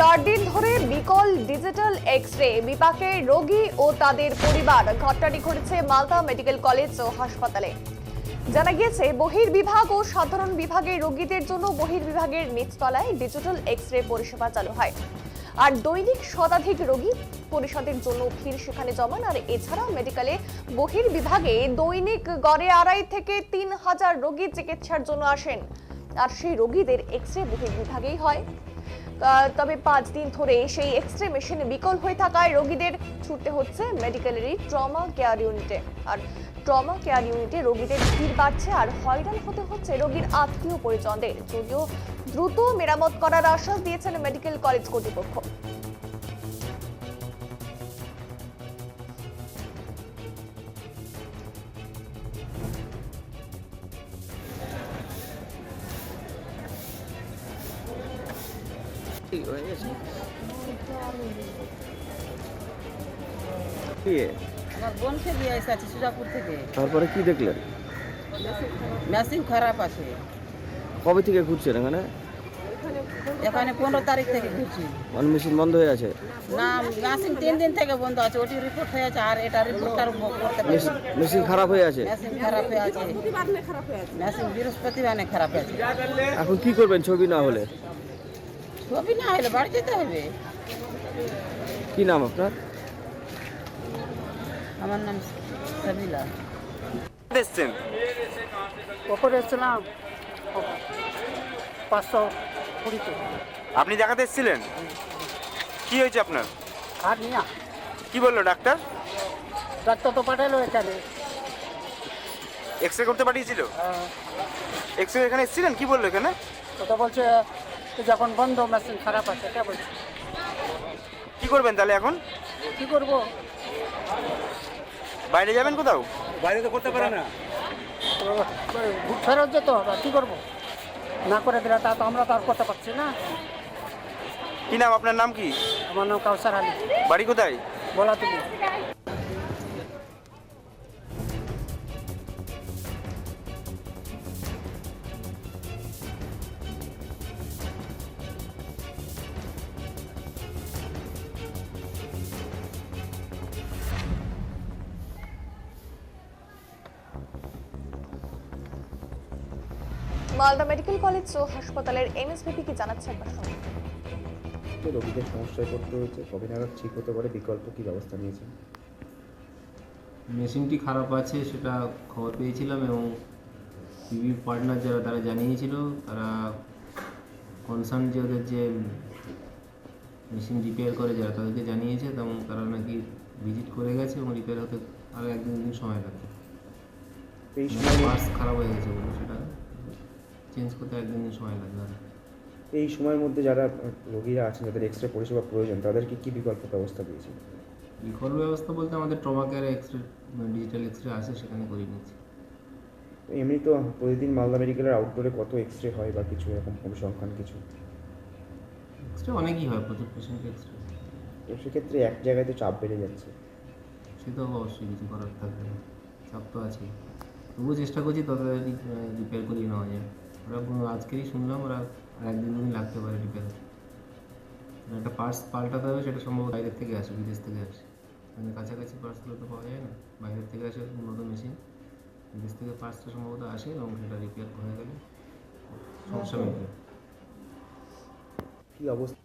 চার দিন ধরে বিকল ডিজিটাল এক্স রে বিপাকে রোগী ও তাদের পরিবার। ঘটনাটি ঘটেছে মালদা মেডিকেল কলেজ ও হাসপাতালে। জানা গিয়েছে, বহির্বিভাগ ও সাধারণ বিভাগের রোগীদের জন্য বহির্বিভাগের নিচতলায় ডিজিটাল এক্স রে পরিষেবা চালু হয়। আর দৈনিক শতাধিক রোগী পরিষদের জন্য ভিড় সেখানে জমান। আর এছাড়া মেডিকেলে বহির্বিভাগে দৈনিক গড়ে আড়াই থেকে তিন হাজার রোগী চিকিৎসার জন্য আসেন। আর সেই রোগীদের এক্স রে বহির্বিভাগেই হয়। তবে পাঁচ দিন ধরে সেই এক্সরে মেশিন বিকল হয়ে থাকায় রোগীদের ছুটতে হচ্ছে মেডিকেলেরই ট্রমা কেয়ার ইউনিটে। আর ট্রমা কেয়ার ইউনিটে রোগীদের ভিড় বাড়ছে আর হয়রান হতে হচ্ছে রোগীর আত্মীয় পরিজনদের যদিও দ্রুত মেরামত করার আশ্বাস দিয়েছেন মেডিকেল কলেজ কর্তৃপক্ষ। ঠিক হয়ে গেছে। কি? আমার বোনকে দিয়ে এসেছি সুজাপুর থেকে। তারপরে কি দেখলেন? মেশিন খারাপ আছে। কবে থেকে ঘুরছেন এখানে? এখানে পনেরো তারিখ থেকে ঘুরছি। মানে মেশিন বন্ধ হয়ে আছে? না মেশিন তিন দিন থেকে বন্ধ আছে ওটি রিপোর্ট হয়ে আছে আর এটা রিপোর্টটার করতে মেশিন- মেশিন খারাপ হয়ে আছে? মেশিন খারাপ হয়ে আছে। মেশিন বৃহস্পতিবার খারাপ আছে। এখন কি করবেন ছবি না হলে? ছবি না হলে? বাড়ি যেতে হবে। কি নাম আপনার? আমার নাম সাবিলা। এসছেন? ওপরে এসেছিলাম? পাঁচশো কুড়িতে আপনি দেখাতে এসেছিলেন? কি হয়েছে আপনার? আর নিয়া। কি বলল ডাক্তার? ডাক্তার তো পাঠালো এখানে। এক্স রে করতে পাঠিয়েছিল? এক্স রে এখানে এসেছিলেন? কি বলল এখানে? তো বলছে যখন বন্ধ মেশিন খারাপ আছে কে বলছে। কি করবেন তাহলে এখন? কী করব? বাইরে যাবেন কোথাও? বাইরে তো, ঘুর ফেরত যেত হবে কী করব? না করে দিলে তা তো আমরা তো আর করতে পারছি না। কি নাম আপনার নাম কি? আমার নাম কাউসার আলী। বাড়ি কোথায়? বলা তুমি মালদা মেডিকেল কলেজ ও হাসপাতালের এমএসভিপি কি জানাচ্ছে শুনুন। তো রোগীদের সমস্যায় পড়তে হয়েছে। কবে নাগাদ ঠিক হতে পারে? বিকল্প কী ব্যবস্থা নিয়েছেন? মেশিনটি খারাপ আছে সেটা খবর পেয়েছিলাম এবং টিভি পার্টনার যারা তারা জানিয়েছিল তারা কনসার্ন যে ওদের যে মেশিন রিপেয়ার করে যারা তাদেরকে জানিয়েছে এবং তারা নাকি ভিজিট করে গেছে এবং রিপেয়ার হতে আরও একদিন দিন সময় লাগবে। পার্টস খারাপ হয়ে গেছে বলে সেটা। চেঞ্জ করতে একদিন দিন সময় লাগবে আর। এই সময়ের মধ্যে যারা রোগীরা আছেন যাদের এক্স রে পরিষেবা প্রয়োজন তাদেরকে কী বিকল্প ব্যবস্থা দিয়েছে বিকল্প ব্যবস্থা বলতে আমাদের trauma care X ray digital X ray আছে সেখানে করিয়ে নিচ্ছি। তো এমনি তো প্রতিদিন মালদা মেডিকেলের আউটডোরে কত এক্স রে হয় বা কিছু এরকম পরিসংখ্যান কিছু? এক্স রে অনেকই হয় প্রচুর পেশেন্ট এক্স রে তো সেক্ষেত্রে এক জায়গায় তো চাপ বেড়ে যাচ্ছে। সে তো অবশ্যই কিছু করার থাকবে না চাপ তো আছেই। তবুও চেষ্টা করছি তাড়াতাড়ি রিপেয়ার করিয়ে নেওয়া যায়। ওরা কোনো আজকেরই শুনলাম, ওরা আর একদিন দুদিন লাগতে পারে রিপেয়ার একটা পার্টস পাল্টাতে হবে, সেটা সম্ভবত বাইরের থেকে আসে, বিদেশ থেকে আসে। মানে কাছাকাছি পার্টসগুলো তো পাওয়া যায় না। বাইরের থেকে আসে উন্নত মেশিন বিদেশ থেকে পার্টসটা সম্ভবত আসে এবং সেটা রিপেয়ার হয়ে গেলে সমস্যা মিটবে কী অবস্থা?